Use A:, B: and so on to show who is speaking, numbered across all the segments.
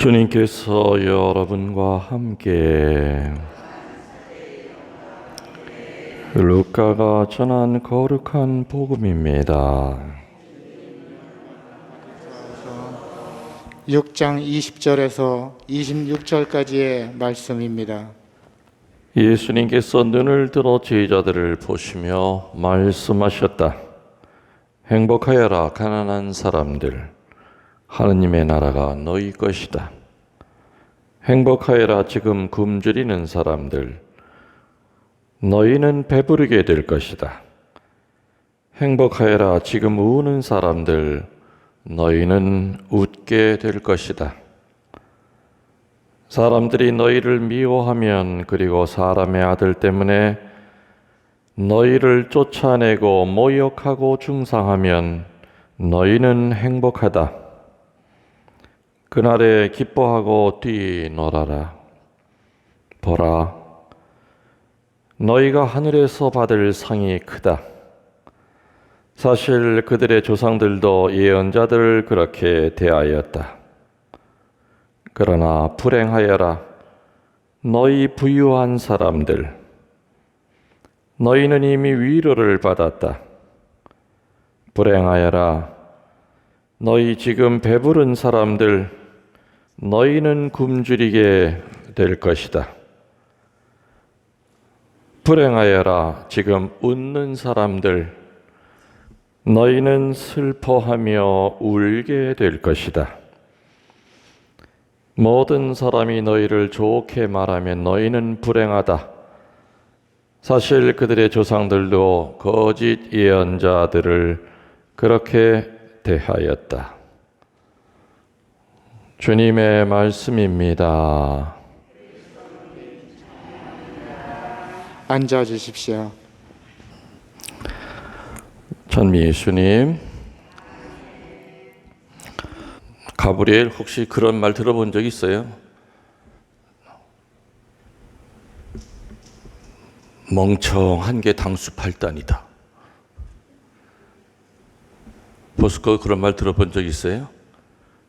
A: 주님께서 여러분과 함께 루카가 전한 거룩한 복음입니다.
B: 6장 20절에서 26절까지의 말씀입니다.
A: 예수님께서 눈을 들어 제자들을 보시며 말씀하셨다. 행복하여라 가난한 사람들 하느님의 나라가 너희 것이다. 행복하여라 지금 굶주리는 사람들 너희는 배부르게 될 것이다. 행복하여라 지금 우는 사람들 너희는 웃게 될 것이다. 사람들이 너희를 미워하면 그리고 사람의 아들 때문에 너희를 쫓아내고 모욕하고 중상하면 너희는 행복하다. 그날에 기뻐하고 뛰놀아라. 보라, 너희가 하늘에서 받을 상이 크다. 사실 그들의 조상들도 예언자들을 그렇게 대하였다. 그러나 불행하여라. 너희 부유한 사람들. 너희는 이미 위로를 받았다. 불행하여라. 너희 지금 배부른 사람들. 너희는 굶주리게 될 것이다. 불행하여라. 지금 웃는 사람들. 너희는 슬퍼하며 울게 될 것이다. 모든 사람이 너희를 좋게 말하면 너희는 불행하다. 사실 그들의 조상들도 거짓 예언자들을 그렇게 대하였다. 주님의 말씀입니다.
B: 앉아 주십시오.
A: 전미 예수님, 가브리엘 혹시 그런 말 들어본 적 있어요? 멍청한 게 당수 팔단이다. 보스코 그런 말 들어본 적 있어요?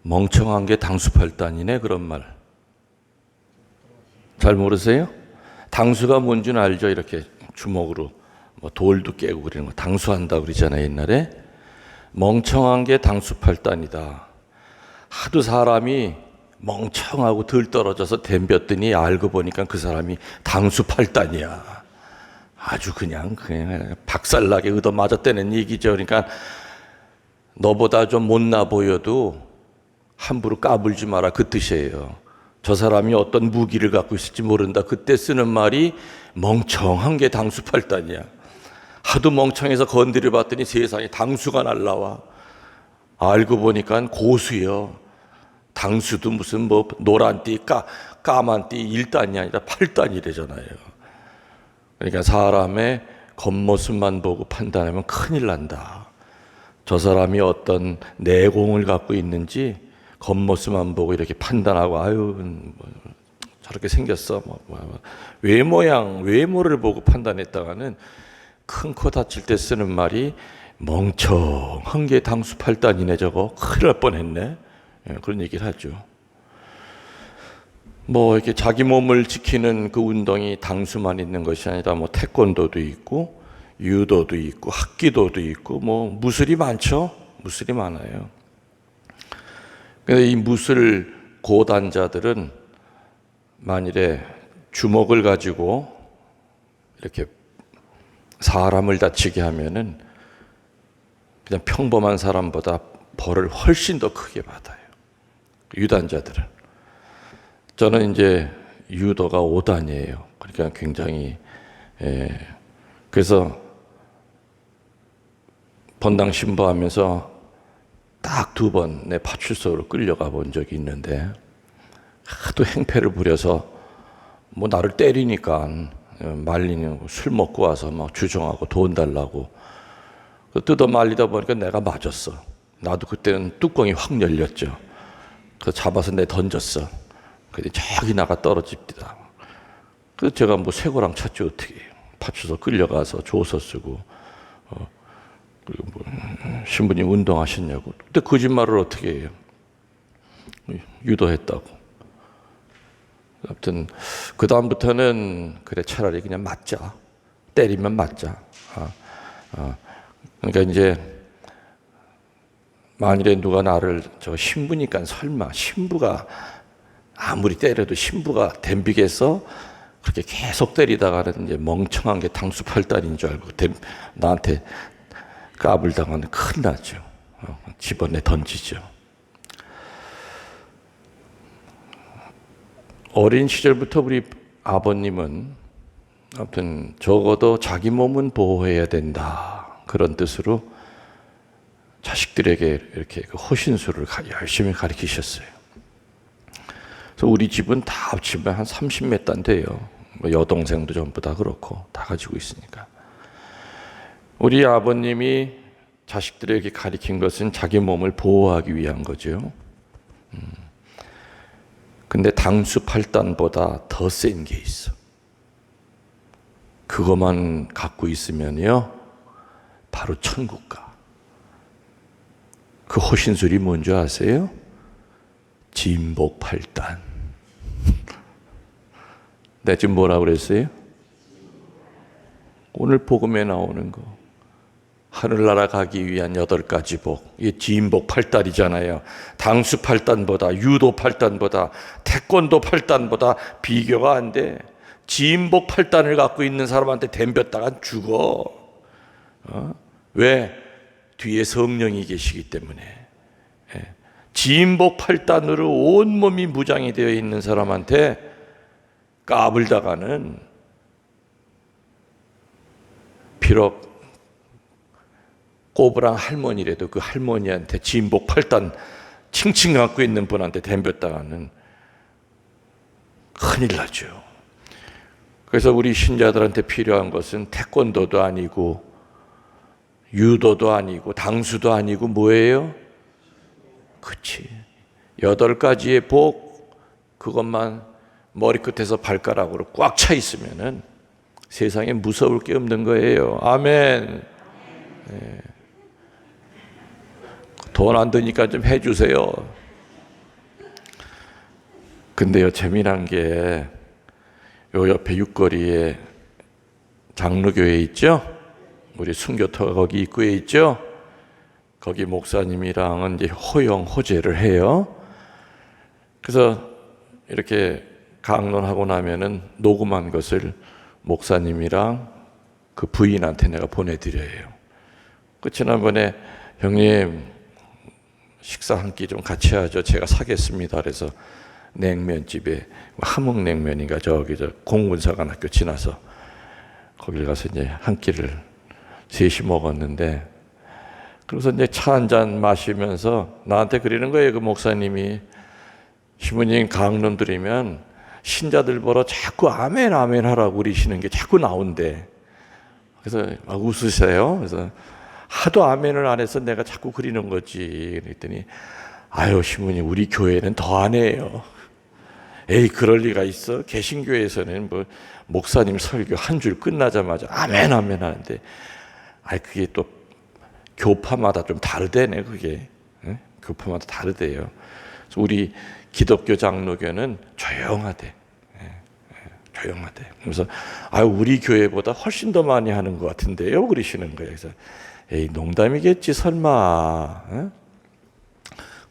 A: 멍청한 게 당수 팔단이네 그런 말. 잘 모르세요? 당수가 뭔지는 알죠? 이렇게 주먹으로 뭐 돌도 깨고 그러는 거 당수한다 그러잖아요 옛날에. 멍청한 게 당수 팔단이다. 하도 사람이 멍청하고 덜 떨어져서 덤볐더니 알고 보니까 그 사람이 당수 팔단이야. 아주 그냥 그냥 박살나게 얻어 맞았다는 얘기죠. 그러니까 너보다 좀 못나 보여도 함부로 까불지 마라 그 뜻이에요. 저 사람이 어떤 무기를 갖고 있을지 모른다. 그때 쓰는 말이 멍청한 게 당수 팔단이야. 하도 멍청해서 건드려 봤더니 세상에 당수가 날라와. 알고 보니까 고수요. 당수도 무슨 뭐 노란 띠, 까, 까만 띠 1단이 아니라 8단이래잖아요. 그러니까 사람의 겉모습만 보고 판단하면 큰일 난다. 저 사람이 어떤 내공을 갖고 있는지 겉모습만 보고 이렇게 판단하고 아유 뭐 저렇게 생겼어 뭐, 뭐, 뭐. 외모양 외모를 보고 판단했다가는 큰 코 다칠 때 쓰는 말이 멍청한 게 당수 팔단이네 저거 큰일 날 뻔했네 예, 그런 얘기를 하죠. 뭐 이렇게 자기 몸을 지키는 그 운동이 당수만 있는 것이 아니라 뭐 태권도도 있고 유도도 있고 합기도도 있고 뭐 무술이 많죠. 무술이 많아요. 근데 이 무술 고단자들은 만일에 주먹을 가지고 이렇게 사람을 다치게 하면은 그냥 평범한 사람보다 벌을 훨씬 더 크게 받아요. 유단자들은. 저는 이제 유도가 5단이에요. 그러니까 굉장히 예, 그래서 번당 신부하면서 딱 두 번 내 파출소로 끌려가 본 적이 있는데 하도 행패를 부려서 뭐 나를 때리니까 말리는 술 먹고 와서 막 주정하고 돈 달라고 뜯어 말리다 보니까 내가 맞았어. 나도 그때는 뚜껑이 확 열렸죠. 그 잡아서 내 던졌어. 근데 저기 나가 떨어집니다. 그래서 제가 뭐 쇠고랑 찾지 어떻게. 파출소 끌려가서 조서 쓰고 어, 그리고 뭐 신부님 운동하셨냐고. 근데 거짓말을 어떻게 해요? 유도했다고. 아무튼 그 다음부터는 그래 차라리 그냥 맞자 때리면 맞자. 아, 아. 그러니까 이제 만일에 누가 나를 저 신부니까 설마 신부가 아무리 때려도 신부가 댐비게서 그렇게 계속 때리다가는 이제 멍청한 게 당수팔단인 줄 알고 댐- 나한테 까불다가는 큰일 나죠. 어, 집어내 던지죠. 어린 시절부터 우리 아버님은 아무튼 적어도 자기 몸은 보호해야 된다 그런 뜻으로 자식들에게 이렇게 그 호신술을 가- 열심히 가르치셨어요. 그래서 우리 집은 다 합치면 한 30몇 단 돼요. 뭐 여동생도 전부 다 그렇고 다 가지고 있으니까. 우리 아버님이 자식들에게 가르친 것은 자기 몸을 보호하기 위한 거죠. 음. 근데 당수 8단보다 더 센 게 있어. 그것만 갖고 있으면요, 바로 천국 가. 그 호신술이 뭔지 아세요? 진복 8단. 내 지금 뭐라 그랬어요? 오늘 복음에 나오는 거. 하늘나라 가기 위한 여덟 가지 복. 이게 진복 8단이잖아요. 당수 8단보다, 유도 8단보다, 태권도 8단보다 비교가 안 돼. 진복 8단을 갖고 있는 사람한테 덤볐다가 죽어. 어? 왜? 뒤에 성령이 계시기 때문에. 예. 진복 8단으로 온몸이 무장이 되어 있는 사람한테 까불다가는 비록 꼬부랑 할머니라도 그 할머니한테 진복 8단 칭칭 갖고 있는 분한테 덤볐다가는 큰일 나죠. 그래서 우리 신자들한테 필요한 것은 태권도도 아니고 유도도 아니고 당수도 아니고 뭐예요? 그치. 여덟 가지의 복 그것만 머리끝에서 발가락으로 꽉 차 있으면은 세상에 무서울 게 없는 거예요. 아멘. 돈 안 드니까 좀 해주세요. 근데요, 재미난 게, 요 옆에 육거리에 장로교회 있죠? 우리 순교터가 거기 입구에 있죠? 거기 목사님이랑은 이제 호영, 호재를 해요. 그래서 이렇게 강론하고 나면은 녹음한 것을 목사님이랑 그 부인한테 내가 보내드려요. 그 지난번에 형님 식사 한 끼 좀 같이 하죠. 제가 사겠습니다. 그래서 냉면집에 함흥냉면인가 저기 저 공군사관학교 지나서 거길 가서 이제 한 끼를 셋이 먹었는데 그래서 이제 차 한 잔 마시면서 나한테 그러는 거예요. 그 목사님이 시부님 강론 들으면 신자들 보러 자꾸 아멘 아멘 하라고 그러시는 게 자꾸 나온대. 그래서 막 웃으세요. 그래서 하도 아멘을 안 해서 내가 자꾸 그리는 거지. 그랬더니 아유 신부님 우리 교회는 더 안 해요. 에이 그럴 리가 있어. 개신교에서는 뭐 목사님 설교 한 줄 끝나자마자 아멘 아멘 하는데 아 그게 또 교파마다 좀 다르대네 그게 응? 교파마다 다르대요. 우리 기독교 장로교는 조용하대. 조용하대. 그래서 아 우리 교회보다 훨씬 더 많이 하는 것 같은데요. 그러시는 거예요. 그래서 에이 농담이겠지 설마. 예?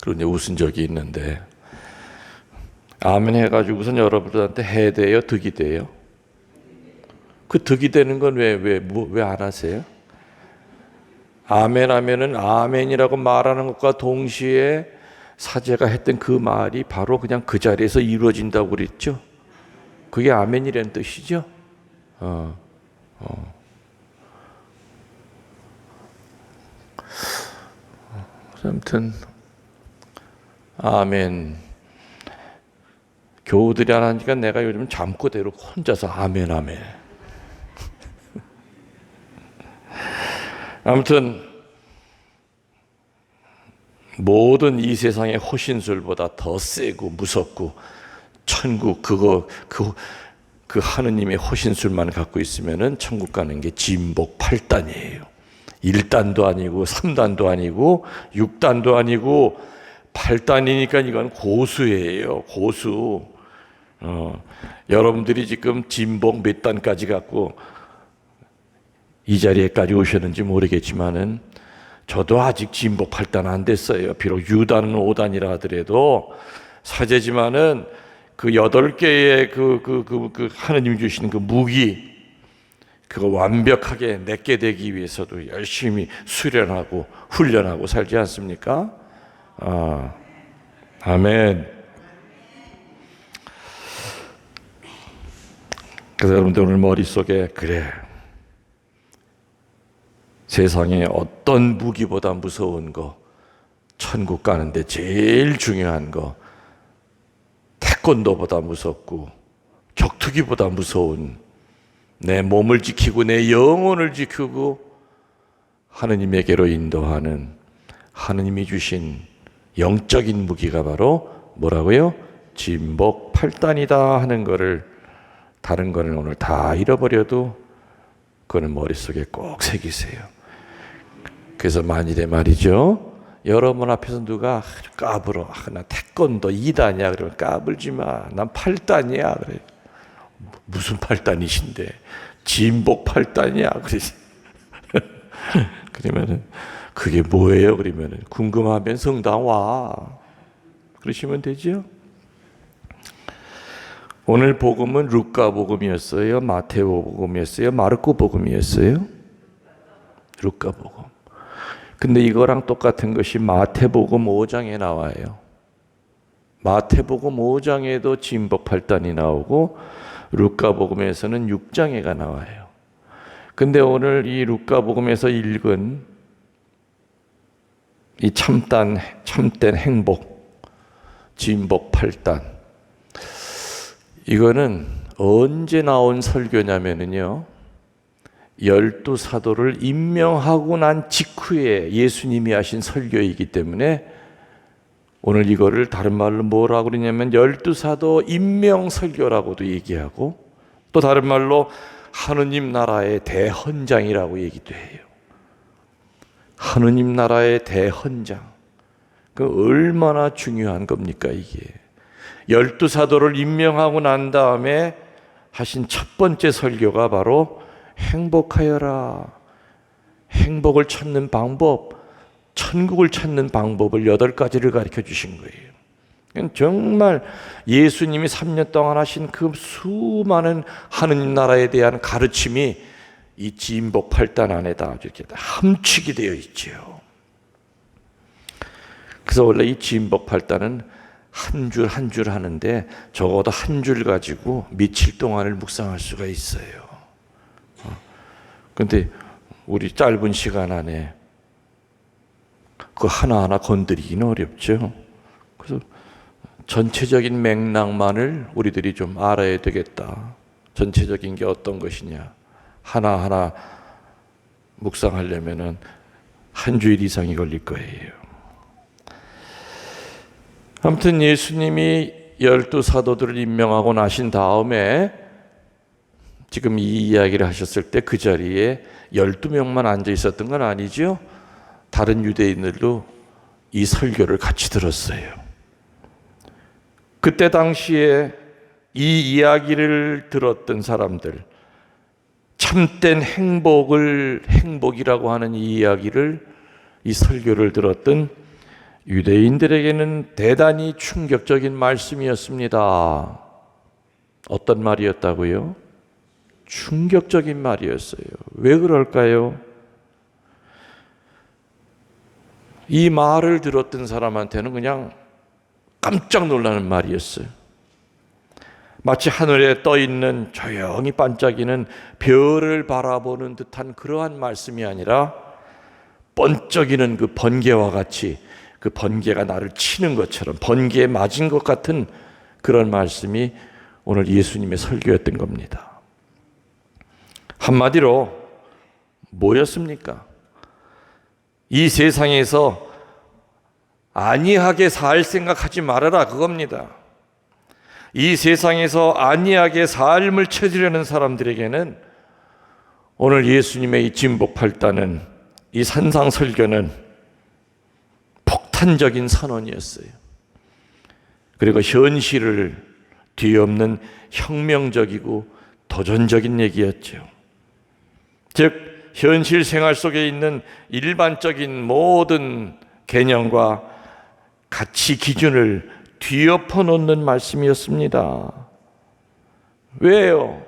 A: 그리고 이제 웃은 적이 있는데 아멘 해가지고선 여러분들한테 해대요, 득이 돼요. 그 득이 되는 건 왜 왜왜 안 하세요? 아멘 하면은 아멘이라고 말하는 것과 동시에 사제가 했던 그 말이 바로 그냥 그 자리에서 이루어진다고 그랬죠. 그게 아멘이라는 뜻이죠. 어, 어. 아무튼 아멘. 교우들이 안 하니까 내가 요즘 잠꼬대로 혼자서 아멘 아멘. 아무튼 모든 이 세상의 호신술보다 더 세고 무섭고 천국 그거 그, 그 하느님의 호신술만 갖고 있으면은 천국 가는 게 진복 8단이에요. 1단도 아니고 3단도 아니고 6단도 아니고 8단이니까 이건 고수예요. 고수. 어, 여러분들이 지금 진복 몇 단까지 갖고 이 자리에까지 오셨는지 모르겠지만은 저도 아직 진복 8단 안 됐어요. 비록 유단은 5단이라 하더라도 사제지만은 그 여덟 개의 그, 그, 그, 그 하느님 주시는 그 무기 그거 완벽하게 내게 되기 위해서도 열심히 수련하고 훈련하고 살지 않습니까? 아, 아멘. 그래서 여러분들 오늘 머릿속에 그래 세상에 어떤 무기보다 무서운 거 천국 가는데 제일 중요한 거 태권도보다 무섭고 격투기보다 무서운 내 몸을 지키고 내 영혼을 지키고 하느님에게로 인도하는 하느님이 주신 영적인 무기가 바로 뭐라고요? 진복 팔단이다 하는 거를 다른 거는 오늘 다 잃어버려도 그거는 머릿속에 꼭 새기세요. 그래서 만일에 말이죠. 여러분 앞에서 누가 아주 까불어. 아, 나 태권도 2단이야. 그러면 까불지 마. 난 8단이야. 그래. 무슨 8단이신데? 진복 8단이야. 그러지. 그러면은 그게 뭐예요? 그러면은 궁금하면 성당 와. 그러시면 되죠. 오늘 복음은 루카 복음이었어요. 마테오 복음이었어요. 마르코 복음이었어요. 루카 복음. 근데 이거랑 똑같은 것이 마태복음 5장에 나와요. 마태복음 5장에도 진복 8단이 나오고 루카복음에서는 6장에가 나와요. 근데 오늘 이 루카복음에서 읽은 이 참단 참된 행복 진복 8단 이거는 언제 나온 설교냐면은요. 열두 사도를 임명하고 난 직후에 예수님이 하신 설교이기 때문에 오늘 이거를 다른 말로 뭐라고 그러냐면 열두 사도 임명 설교라고도 얘기하고 또 다른 말로 하느님 나라의 대헌장이라고 얘기도 해요. 하느님 나라의 대헌장. 그 얼마나 중요한 겁니까 이게? 열두 사도를 임명하고 난 다음에 하신 첫 번째 설교가 바로 행복하여라. 행복을 찾는 방법, 천국을 찾는 방법을 여덟 가지를 가르쳐 주신 거예요. 정말 예수님이 3년 동안 하신 그 수많은 하느님 나라에 대한 가르침이 이 진복 8단 안에 다 이렇게 함축이 되어 있죠. 그래서 원래 이 진복 8단은 한줄 한 줄 하는데 적어도 한 줄 가지고 며칠 동안을 묵상할 수가 있어요. 근데 우리 짧은 시간 안에 그 하나하나 건드리기는 어렵죠. 그래서 전체적인 맥락만을 우리들이 좀 알아야 되겠다. 전체적인 게 어떤 것이냐. 하나하나 묵상하려면은 한 주일 이상이 걸릴 거예요. 아무튼 예수님이 열두 사도들을 임명하고 나신 다음에 지금 이 이야기를 하셨을 때 그 자리에 12명만 앉아 있었던 건 아니죠. 다른 유대인들도 이 설교를 같이 들었어요. 그때 당시에 이 이야기를 들었던 사람들, 참된 행복을, 행복이라고 하는 이 이야기를, 이 설교를 들었던 유대인들에게는 대단히 충격적인 말씀이었습니다. 어떤 말이었다고요? 충격적인 말이었어요. 왜 그럴까요? 이 말을 들었던 사람한테는 그냥 깜짝 놀라는 말이었어요. 마치 하늘에 떠 있는 조용히 반짝이는 별을 바라보는 듯한 그러한 말씀이 아니라 번쩍이는 그 번개와 같이 그 번개가 나를 치는 것처럼 번개에 맞은 것 같은 그런 말씀이 오늘 예수님의 설교였던 겁니다. 한마디로 뭐였습니까? 이 세상에서 안이하게 살 생각하지 말아라 그겁니다. 이 세상에서 안이하게 삶을 찾으려는 사람들에게는 오늘 예수님의 이 진복팔단은 이 산상설교는 폭탄적인 선언이었어요. 그리고 현실을 뒤없는 혁명적이고 도전적인 얘기였죠. 즉 현실 생활 속에 있는 일반적인 모든 개념과 가치 기준을 뒤엎어 놓는 말씀이었습니다. 왜요?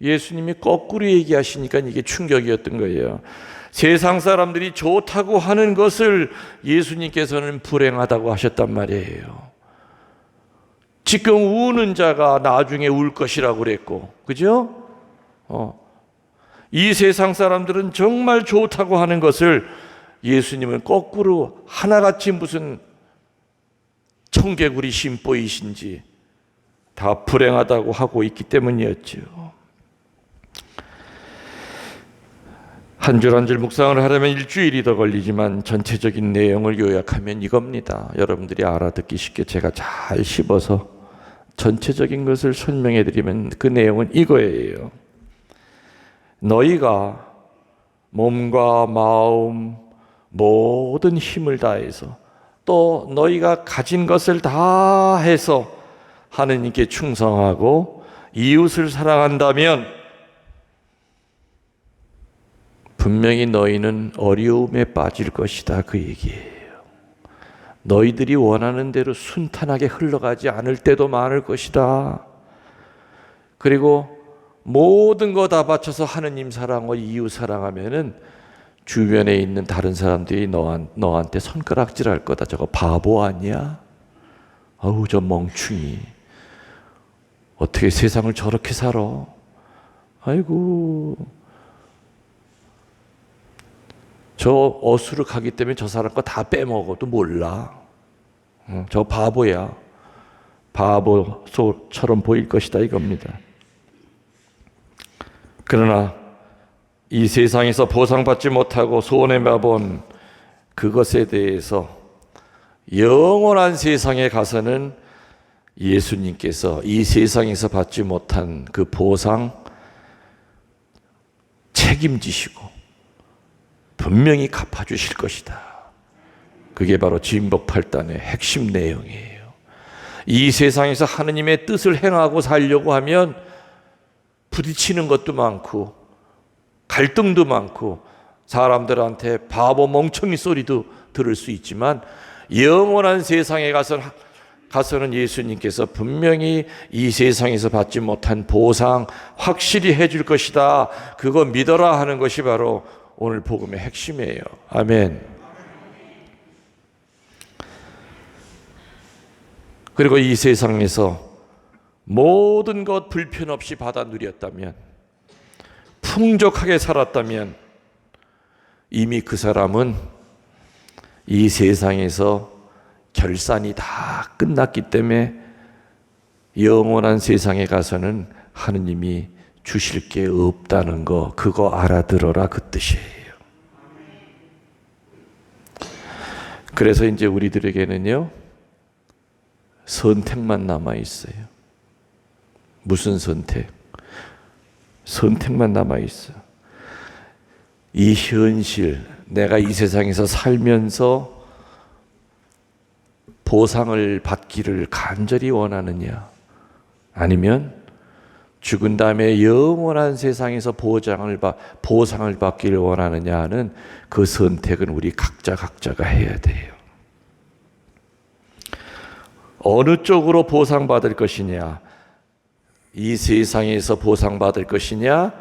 A: 예수님이 거꾸로 얘기하시니까 이게 충격이었던 거예요. 세상 사람들이 좋다고 하는 것을 예수님께서는 불행하다고 하셨단 말이에요. 지금 우는 자가 나중에 울 것이라고 그랬고, 그죠? 어. 이 세상 사람들은 정말 좋다고 하는 것을 예수님은 거꾸로 하나같이 무슨 청개구리 심보이신지 다 불행하다고 하고 있기 때문이었죠. 한줄 한 줄 묵상을 하려면 일주일이 더 걸리지만 전체적인 내용을 요약하면 이겁니다. 여러분들이 알아듣기 쉽게 제가 잘 씹어서 전체적인 것을 설명해 드리면 그 내용은 이거예요. 너희가 몸과 마음 모든 힘을 다해서 또 너희가 가진 것을 다 해서 하느님께 충성하고 이웃을 사랑한다면 분명히 너희는 어려움에 빠질 것이다 그 얘기예요. 너희들이 원하는 대로 순탄하게 흘러가지 않을 때도 많을 것이다. 그리고 모든 거 다 바쳐서 하느님 사랑과 이웃 사랑하면은 주변에 있는 다른 사람들이 너한, 너한테 손가락질 할 거다. 저거 바보 아니야? 어우, 저 멍충이. 어떻게 세상을 저렇게 살아? 아이고. 저 어수를 가기 때문에 저 사람 거 다 빼먹어도 몰라. 어, 저 바보야. 바보처럼 보일 것이다 이겁니다. 그러나 이 세상에서 보상받지 못하고 손해봐본 그것에 대해서 영원한 세상에 가서는 예수님께서 이 세상에서 받지 못한 그 보상 책임지시고 분명히 갚아주실 것이다. 그게 바로 진복팔단의 핵심 내용이에요. 이 세상에서 하느님의 뜻을 행하고 살려고 하면 부딪히는 것도 많고 갈등도 많고 사람들한테 바보 멍청이 소리도 들을 수 있지만 영원한 세상에 가서 가서는 예수님께서 분명히 이 세상에서 받지 못한 보상 확실히 해줄 것이다. 그거 믿어라 하는 것이 바로 오늘 복음의 핵심이에요. 아멘. 그리고 이 세상에서 모든 것 불편 없이 받아 누렸다면, 풍족하게 살았다면, 이미 그 사람은 이 세상에서 결산이 다 끝났기 때문에 영원한 세상에 가서는 하느님이 주실 게 없다는 거, 그거 알아들어라 그 뜻이에요. 그래서 이제 우리들에게는요, 선택만 남아 있어요. 무슨 선택? 선택만 남아 있어. 이 현실, 내가 이 세상에서 살면서 보상을 받기를 간절히 원하느냐? 아니면 죽은 다음에 영원한 세상에서 보장을 받, 보상을 받기를 원하느냐 하는 그 선택은 우리 각자 각자가 해야 돼요. 어느 쪽으로 보상받을 것이냐? 이 세상에서 보상받을 것이냐?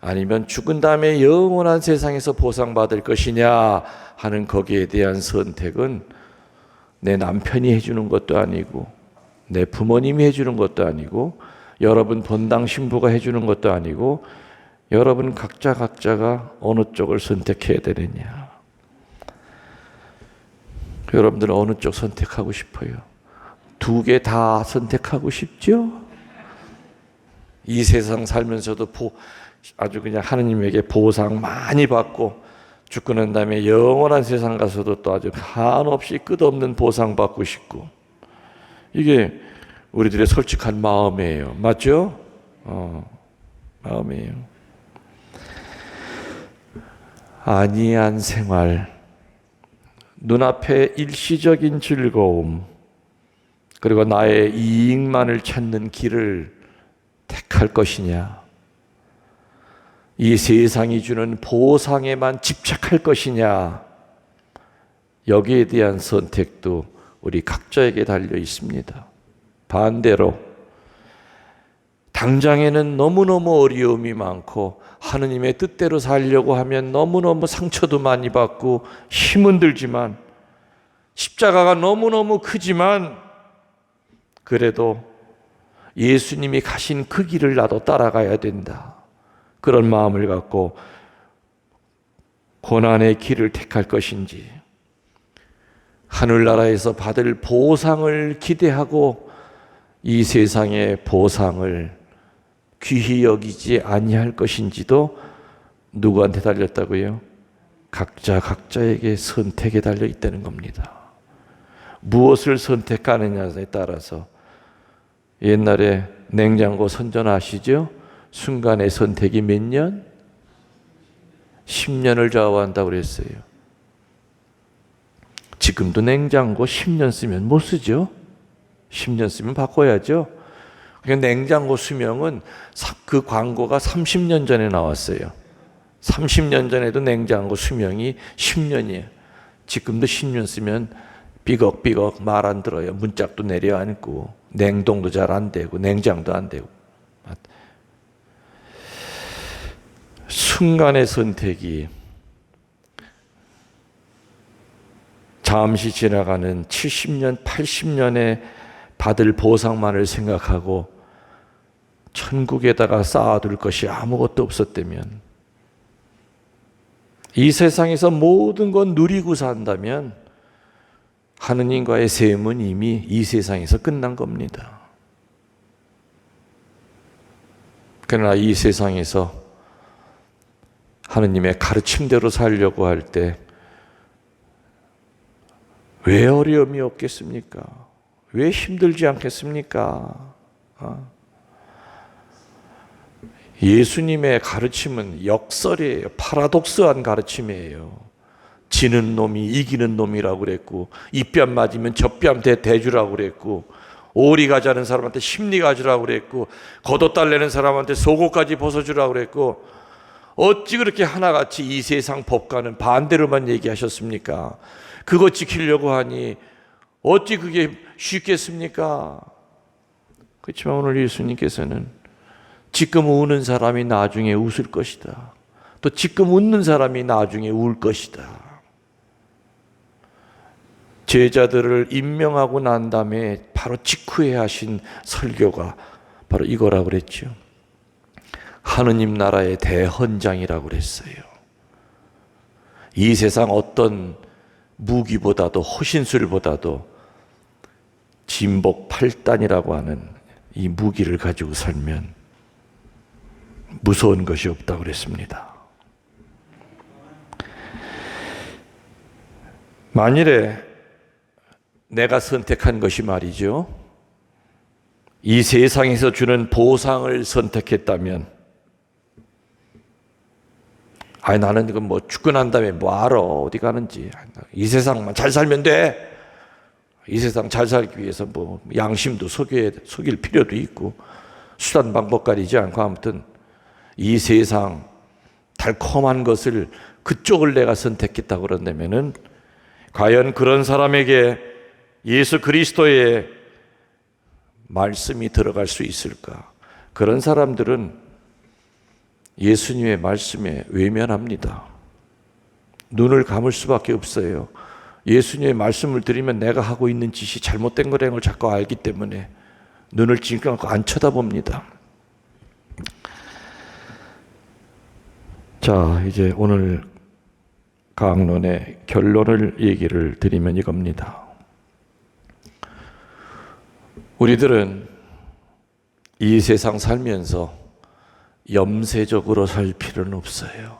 A: 아니면 죽은 다음에 영원한 세상에서 보상받을 것이냐 하는 거기에 대한 선택은 내 남편이 해주는 것도 아니고 내 부모님이 해주는 것도 아니고 여러분 본당 신부가 해주는 것도 아니고 여러분 각자 각자가 어느 쪽을 선택해야 되느냐. 여러분들은 어느 쪽 선택하고 싶어요? 두 개 다 선택하고 싶죠? 이 세상 살면서도 보, 아주 그냥 하느님에게 보상 많이 받고 죽고 난 다음에 영원한 세상 가서도 또 아주 한없이 끝없는 보상 받고 싶고 이게 우리들의 솔직한 마음이에요. 맞죠? 어, 마음이에요. 아니한 생활, 눈앞에 일시적인 즐거움, 그리고 나의 이익만을 찾는 길을 택할 것이냐? 이 세상이 주는 보상에만 집착할 것이냐? 여기에 대한 선택도 우리 각자에게 달려 있습니다. 반대로 당장에는 너무너무 어려움이 많고 하느님의 뜻대로 살려고 하면 너무너무 상처도 많이 받고 힘은 들지만 십자가가 너무너무 크지만 그래도 예수님이 가신 그 길을 나도 따라가야 된다. 그런 마음을 갖고 고난의 길을 택할 것인지 하늘나라에서 받을 보상을 기대하고 이 세상의 보상을 귀히 여기지 아니할 것인지도 누구한테 달렸다고요? 각자 각자에게 선택에 달려 있다는 겁니다. 무엇을 선택하느냐에 따라서 옛날에 냉장고 선전 아시죠? 순간의 선택이 몇 년? 10년을 좌우한다고 그랬어요. 지금도 냉장고 10년 쓰면 못 쓰죠? 10년 쓰면 바꿔야죠. 그러니까 냉장고 수명은 사- 그 광고가 30년 전에 나왔어요. 30년 전에도 냉장고 수명이 10년이에요. 지금도 10년 쓰면 삐걱삐걱 말 안 들어요. 문짝도 내려앉고 냉동도 잘 안 되고 냉장도 안 되고. 순간의 선택이 잠시 지나가는 70년, 80년의 받을 보상만을 생각하고 천국에다가 쌓아둘 것이 아무것도 없었다면 이 세상에서 모든 건 누리고 산다면 하느님과의 셈은 이미 이 세상에서 끝난 겁니다. 그러나 이 세상에서 하느님의 가르침대로 살려고 할 때 왜 어려움이 없겠습니까? 왜 힘들지 않겠습니까? 어? 예수님의 가르침은 역설이에요. 파라독스한 가르침이에요. 지는 놈이 이기는 놈이라고 그랬고 이 뺨 맞으면 저 뺨 대 대주라고 그랬고 오리 가자는 사람한테 심리 가주라고 그랬고 겉옷 달래는 사람한테 속옷까지 벗어주라고 그랬고 어찌 그렇게 하나같이 이 세상 법과는 반대로만 얘기하셨습니까? 그거 지키려고 하니 어찌 그게 쉽겠습니까? 그렇지만 오늘 예수님께서는 지금 우는 사람이 나중에 웃을 것이다. 또 지금 웃는 사람이 나중에 울 것이다. 제자들을 임명하고 난 다음에 바로 직후에 하신 설교가 바로 이거라고 그랬죠. 하느님 나라의 대헌장이라고 그랬어요. 이 세상 어떤 무기보다도 호신술보다도 진복 팔단이라고 하는 이 무기를 가지고 살면 무서운 것이 없다고 그랬습니다. 만일에 내가 선택한 것이 말이죠. 이 세상에서 주는 보상을 선택했다면 아니 나는 이거 뭐난 다음에 뭐 알아 어디 가는지 이 세상만 잘 살면 돼. 이 세상 잘 살기 위해서 뭐 양심도 속여 속일 필요도 있고 수단 방법 가리지 않고 아무튼 이 세상 달콤한 것을 그쪽을 내가 선택했다 그런다면은 과연 그런 사람에게 예수 그리스도의 말씀이 들어갈 수 있을까? 그런 사람들은 예수님의 말씀에 외면합니다. 눈을 감을 수밖에 없어요. 예수님의 말씀을 들으면 내가 하고 있는 짓이 잘못된 거라는 걸 자꾸 알기 때문에 눈을 찡그리고 안 쳐다봅니다. 자, 이제 오늘 강론의 결론을 얘기를 드리면 이겁니다. 우리들은 이 세상 살면서 염세적으로 살 필요는 없어요.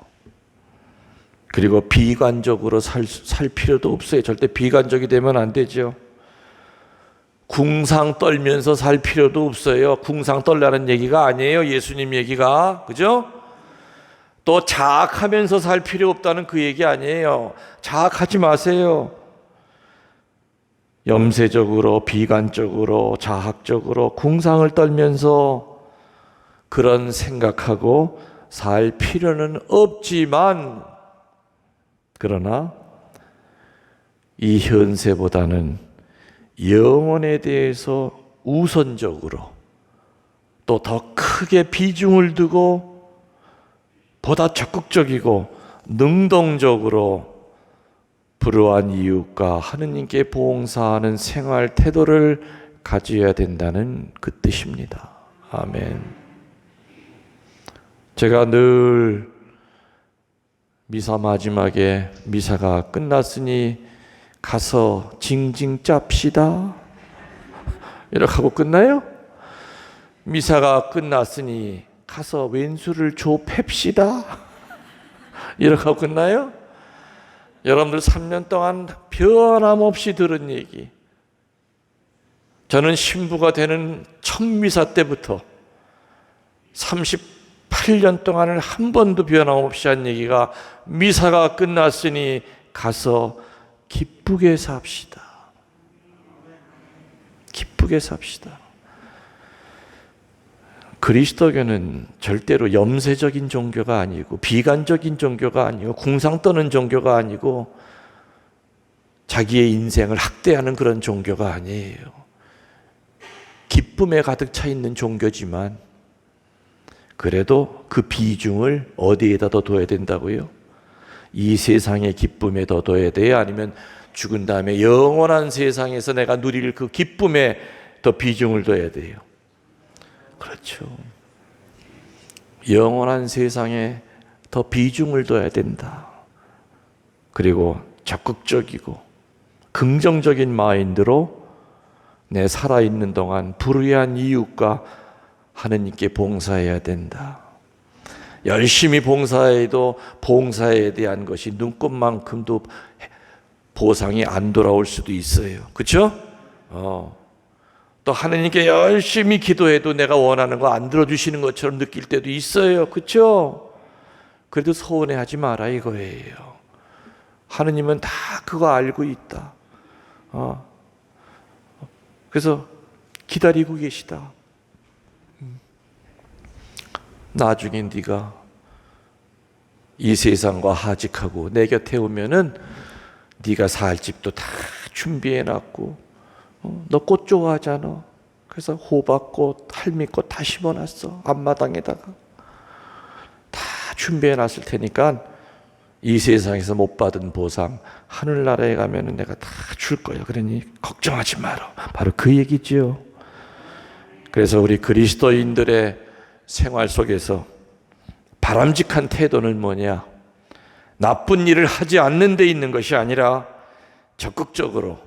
A: 그리고 비관적으로 살, 살 필요도 없어요. 절대 비관적이 되면 안 되죠. 궁상 떨면서 살 필요도 없어요. 궁상 떨라는 얘기가 아니에요. 예수님 얘기가. 그죠? 또 자학하면서 살 필요 없다는 그 얘기 아니에요. 자학하지 마세요. 염세적으로 비관적으로 자학적으로 궁상을 떨면서 그런 생각하고 살 필요는 없지만 그러나 이 현세보다는 영혼에 대해서 우선적으로 또 더 크게 비중을 두고 보다 적극적이고 능동적으로 불우한 이웃과 하느님께 봉사하는 생활 태도를 가져야 된다는 그 뜻입니다. 아멘. 제가 늘 미사 마지막에 미사가 끝났으니 가서 징징 짭시다. 이렇게 하고 끝나요? 미사가 끝났으니 가서 왼수를 조팹시다. 이렇게 하고 끝나요? 여러분들 3년 동안 변함없이 들은 얘기. 저는 신부가 되는 첫 미사 때부터 38년 동안을 한 번도 변함없이 한 얘기가 미사가 끝났으니 가서 기쁘게 삽시다. 기쁘게 삽시다. 그리스도교는 절대로 염세적인 종교가 아니고 비관적인 종교가 아니고 궁상 떠는 종교가 아니고 자기의 인생을 학대하는 그런 종교가 아니에요. 기쁨에 가득 차 있는 종교지만 그래도 그 비중을 어디에다 더 둬야 된다고요? 이 세상의 기쁨에 더 둬야 돼요? 아니면 죽은 다음에 영원한 세상에서 내가 누릴 그 기쁨에 더 비중을 둬야 돼요? 그렇죠. 영원한 세상에 더 비중을 둬야 된다. 그리고 적극적이고 긍정적인 마인드로 내 살아있는 동안 불의한 이웃과 하느님께 봉사해야 된다. 열심히 봉사해도 봉사에 대한 것이 눈꽃만큼도 보상이 안 돌아올 수도 있어요. 그렇죠? 어. 또 하느님께 열심히 기도해도 내가 원하는 거 안 들어주시는 것처럼 느낄 때도 있어요. 그렇죠? 그래도 서운해하지 마라 이거예요. 하느님은 다 그거 알고 있다. 어. 그래서 기다리고 계시다. 음. 나중에 네가 이 세상과 하직하고 내 곁에 오면은 네가 살 집도 다 준비해 놨고 어, 너 꽃 좋아하잖아. 그래서 호박꽃, 할미꽃 다 심어놨어. 앞마당에다가. 다 준비해놨을 테니까 이 세상에서 못 받은 보상 하늘나라에 가면은 내가 다 줄 거야. 그러니 걱정하지 마라. 바로 그 얘기지요. 그래서 우리 그리스도인들의 생활 속에서 바람직한 태도는 뭐냐? 나쁜 일을 하지 않는 데 있는 것이 아니라 적극적으로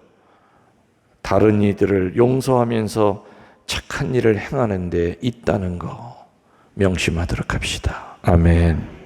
A: 다른 이들을 용서하면서 착한 일을 행하는 데 있다는 거 명심하도록 합시다. 아멘.